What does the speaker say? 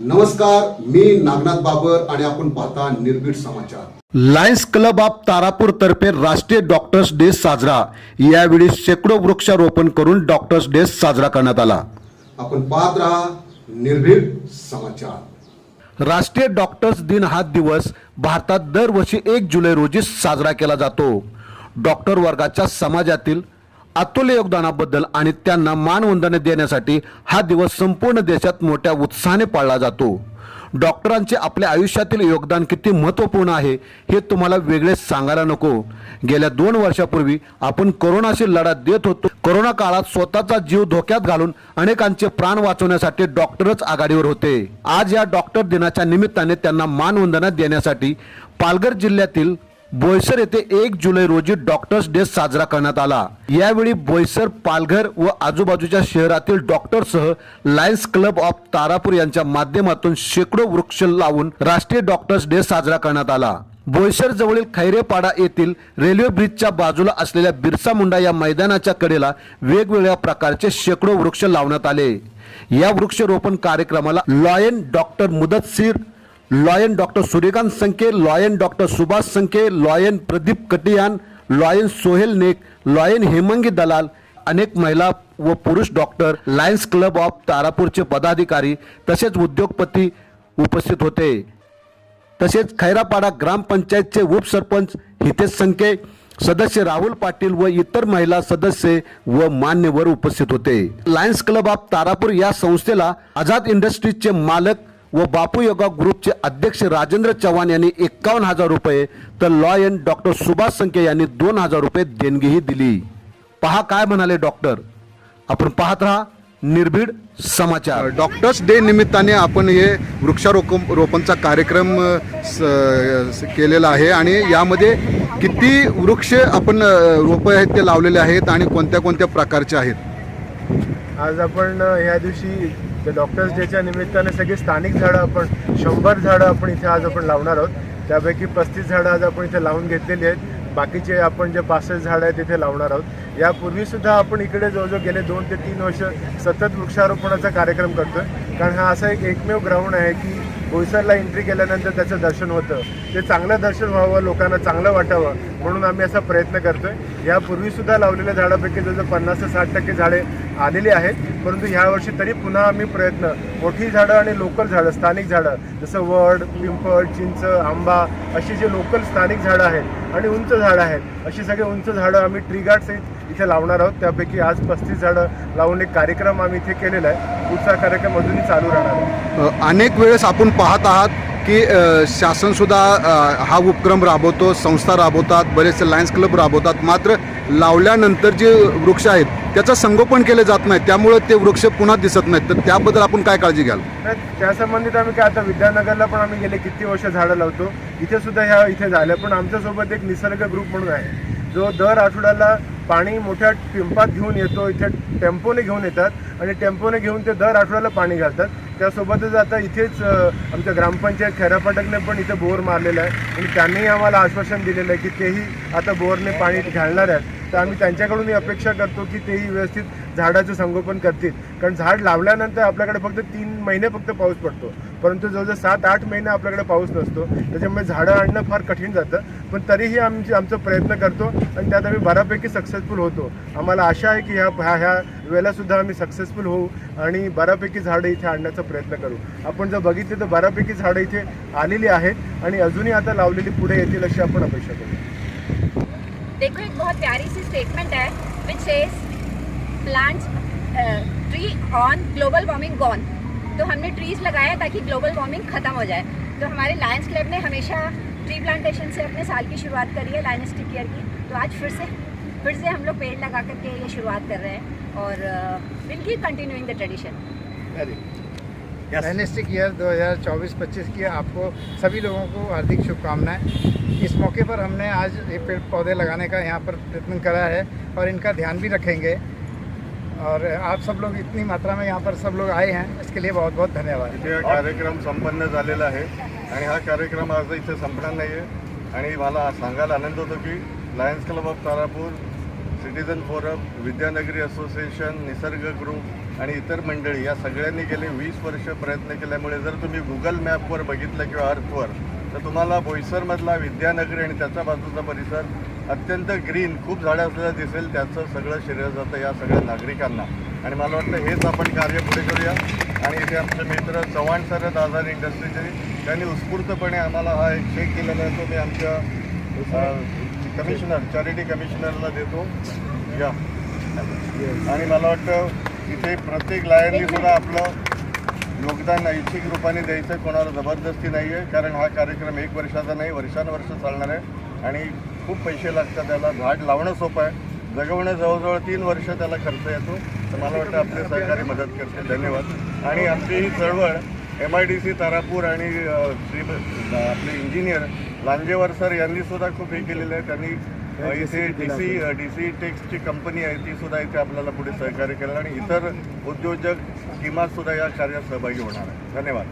नमस्कार मी नागनाथ बाबर आणि आपण पाहता निर्भीड समाचार. लायन्स क्लब ऑफ तारापूर तर्फे राष्ट्रीय डॉक्टर्स डे साजरा. यावेळी शेकडो वृक्षारोपण करून डॉक्टर्स डे साजरा करण्यात आला. आपण पाहत राहा निर्भीड समाचार. राष्ट्रीय डॉक्टर्स दिन हा दिवस भारतात दरवर्षी एक जुलै रोजी साजरा केला जातो. डॉक्टर वर्गाच्या समाजातील अतुल्य योगदानाबद्दल आणि त्यांना मानवंदना देण्यासाठी हा दिवस संपूर्ण देशात मोठ्या उत्साहाने पाळला जातो. डॉक्टरांचे आपल्या आयुष्यातील योगदान किती महत्त्वपूर्ण आहे हे तुम्हाला वेगळे सांगायला नको. गेल्या दोन वर्षापूर्वी आपण कोरोनाशी लढा देत होतो. कोरोना काळात स्वतःचा जीव धोक्यात घालून अनेकांचे प्राण वाचवण्यासाठी डॉक्टरच आघाडीवर होते. आज या डॉक्टर दिनाच्या निमित्ताने त्यांना मानवंदना देण्यासाठी पालघर जिल्ह्यातील बोईसर येथे एक जुलै रोजी डॉक्टर्स डे साजरा करण्यात आला. यावेळी बोईसर पालघर व आजूबाजूच्या शहरातील डॉक्टरसह लायन्स क्लब ऑफ तारापूर यांच्या माध्यमातून शेकडो वृक्ष लावून राष्ट्रीय डॉक्टर्स डे साजरा करण्यात आला. बोईसर जवळील खैरेपाडा येथील रेल्वे ब्रिजच्या बाजूला असलेल्या बिरसा मुंडा या मैदानाच्या कडेला वेगवेगळ्या प्रकारचे शेकडो वृक्ष लावण्यात आले. या वृक्षरोपण कार्यक्रमाला lion doctor Mudassir lion doctor Suryakant Sanke lion doctor Subhash Sanke lion Pradeep Katiyan lion Sohel Nek lion Hemangi Dalal अनेक महिला व पुरुष डॉक्टर लायन्स क्लब ऑफ तारापूरचे पदाधिकारी तसेच उद्योगपती उपस्थित होते. तसेच खैरापाडा ग्रामपंचायतचे उपसरपंच हितेश संके सदस्य राहुल पाटील व इतर महिला सदस्य व मान्यवर उपस्थित होते. लायन्स क्लब ऑफ तारापूर या संस्थेला आझाद इंडस्ट्रीजचे मालक व बापू योगा ग्रुपचे अध्यक्ष राजेंद्र चव्हाण यांनी एकावन्न हजार रुपये तर लॉयन डॉक्टर सुभाष संके यांनी दोन हजार रुपये देणगीही दिली. पहा काय म्हणाले डॉक्टर. आपण पाहत राहा निर्भीड समाचार. डॉक्टर्स डे निमित्ताने आपण हे वृक्षारोपण रोपणचा कार्यक्रम केलेला आहे आणि यामध्ये किती वृक्ष आपण रोपं आहेत ते लावलेले आहेत आणि कोणत्या कोणत्या प्रकारचे आहेत? आज आपण ह्या दिवशी तर डॉक्टर्स डेच्या निमित्ताने सगळी स्थानिक झाडं आपण शंभर झाडं आपण इथे आज आपण लावणार आहोत. त्यापैकी पस्तीस झाडं आज आपण इथे लावून घेतलेली आहेत. बाकीचे आपण जे पासष्ट झाडं आहेत तिथे लावणार आहोत. यापूर्वीसुद्धा आपण इकडे जवळजवळ गेले दोन ते तीन वर्ष सतत वृक्षारोपणाचा कार्यक्रम करतोय. कारण हा असा एक एकमेव ग्राउंड आहे की बोईसरला एंट्री केल्यानंतर त्याचं दर्शन होतं. ते चांगलं दर्शन व्हावं लोकांना चांगलं वाटावं म्हणून आम्ही असा प्रयत्न करतोय. यापूर्वीसुद्धा लावलेल्या झाडापैकी जवळजवळ पन्नास ते साठ टक्के झाडे आलेली आहेत. परंतु ह्यावर्षी तरी पुन्हा आम्ही प्रयत्न मोठी झाडं आणि लोकल झाडं स्थानिक झाडं जसं वड पिंपळ चिंच आंबा अशी जे लोकल स्थानिक झाडं आहेत आणि उंच झाडं आहेत अशी सगळे उंच झाडं आम्ही ट्रीगार्ड सहित इथे लावणार आहोत. त्यापैकी आज पस्तीस झाडं लावून एक कार्यक्रम आम्ही इथे केलेला आहे. पुढचा कार्यक्रम अजूनही चालू राहणार आहे. अनेक वेळेस आपण पाहत आहात की शासनसुद्धा हा उपक्रम राबवतो संस्था राबवतात बरेचसे लायन्स क्लब राबवतात. मात्र लावल्यानंतर जे वृक्ष आहेत त्याचं संगोपन केलं जात नाही त्यामुळे ते वृक्ष पुन्हा दिसत नाहीत. तर त्याबद्दल आपण काय काळजी घ्याल? त्यासंबंधित त्या संबंधित आम्ही काय आता विद्यानगरला पण आम्ही गेले किती वर्ष झाडं लावतो. इथे सुद्धा ह्या इथे झालं पण आमच्यासोबत एक निसर्ग ग्रुप म्हणून आहे. जो दर आठवड्याला पाणी मोठ्या पिंपात घेऊन येतो इथे टेम्पोने घेऊन येतात आणि टेम्पोने घेऊन ते दर आठवड्याला पाणी घालतात. त्यासोबतच आता इथेच आमच्या ग्रामपंचायत खेरापाटकने पण इथे बोर मारलेला आहे आणि त्यांनीही आम्हाला आश्वासन दिलेलं आहे की तेही आता बोरने पाणी घालणार आहेत. तर आम्ही त्यांच्याकडून ही अपेक्षा करतो की तेही व्यवस्थित झाडाचं संगोपन करतील. कारण झाड लावल्यानंतर आपल्याकडे फक्त तीन महिने फक्त पाऊस पडतो. परंतु जवळजवळ सात आठ महिने आपल्याकडे पाऊस नसतो. त्याच्यामुळे झाडं आणणं फार कठीण जातं. पण तरीही आमची आमचा प्रयत्न करतो आणि त्यात आम्ही बऱ्यापैकी सक्सेसफुल होतो. आम्हाला आशा आहे की ह्या ह्या ह्या वेळेलासुद्धा आम्ही सक्सेसफुल होऊ आणि बऱ्यापैकी झाडं इथे आणण्याचा प्रयत्न करू. आपण जर बघितले तर बऱ्यापैकी झाडं इथे आलेली आहेत आणि अजूनही आता लावलेली पुढे येतील अशी आपण अपेक्षा करू. देखो, एक बहुत प्यारी सी स्टेटमेंट है which says plants tree on global warming gone तो हमने ट्रीज लगाया ताकि ग्लोबल वार्मिंग खत्म हो जाए। तो हमारे लायंस क्लब ने हमेशा ट्री प्लांटेशन से अपने साल की शुरुआत करी है लाइनस्टिक ईयर की। तो आज फिर से फिर से हम लोग पेड़ लगा करके ये शुरुआत कर रहे हैं और will keep continuing the tradition dynastic year 2024-25 की आपको सभी लोगों को हार्दिक शुभकामनाएँ। इस मौके पर हमने आज ये पेड़ पौधे लगाने का यहाँ पर प्रयत्न करा है और इनका ध्यान भी रखेंगे। और आप सब लोग इतनी मात्रा में यहाँ पर सब लोग आए हैं इसके लिए बहुत बहुत धन्यवाद। इथे हा कार्यक्रम संपन्न झालेला आहे आणि हा कार्यक्रम आज इथे संपणार नाही आहे आणि मला सांगायला आनंद होतो की Lions Club of Tarapur citizen forum Vidyanagari association Nisarg group आणि इतर मंडळी या सगळ्यांनी गेले वीस वर्ष प्रयत्न केल्यामुळे जर तुम्ही गुगल मॅपवर बघितलं किंवा अर्थवर तर तुम्हाला बोईसरमधला विद्यानगरी आणि त्याच्या बाजूचा परिसर अत्यंत ग्रीन खूप झाडं असलेलं दिसेल त्याचं सगळं श्रेय जातं या सगळ्या नागरिकांना. आणि मला वाटतं हेच आपण कार्य पुढे करूया. आणि इथे आमचे मित्र चव्हाण सर आझाद इंडस्ट्रीचे. त्यांनी उत्स्फूर्तपणे आम्हाला हा एक चेक दिलेला आहे तो मी आमच्या कमिशनर चॅरिटी कमिशनरला देतो. या. आणि मला वाटतं इथे प्रत्येक लायरनी सुद्धा आपलं योगदान ऐच्छिक रूपाने द्यायचं कोणाला जबरदस्ती नाही आहे कारण हा कार्यक्रम एक वर्षाचा नाही वर्षानुवर्ष चालणार आहे. आणि खूप पैसे लागतात त्याला. झाड लावणं सोपं आहे. जगवणं जवळजवळ तीन वर्ष त्याला खर्च येतो. तर मला वाटतं आपले सहकारी मदत करते. धन्यवाद. आणि आमची ही चळवळ M I D C Tarapur आणि श्री आपले इंजिनियर लांजेवर सर यांनी सुद्धा खूप हे केलेलं आहे. त्यांनी इथे डी सी डी सी टेक्सची कंपनी आहे ती सुद्धा इथे आपल्याला पुढे सहकार्य करेल आणि इतर उद्योजक किंवा सुद्धा या कार्यात सहभागी होणार आहे धन्यवाद.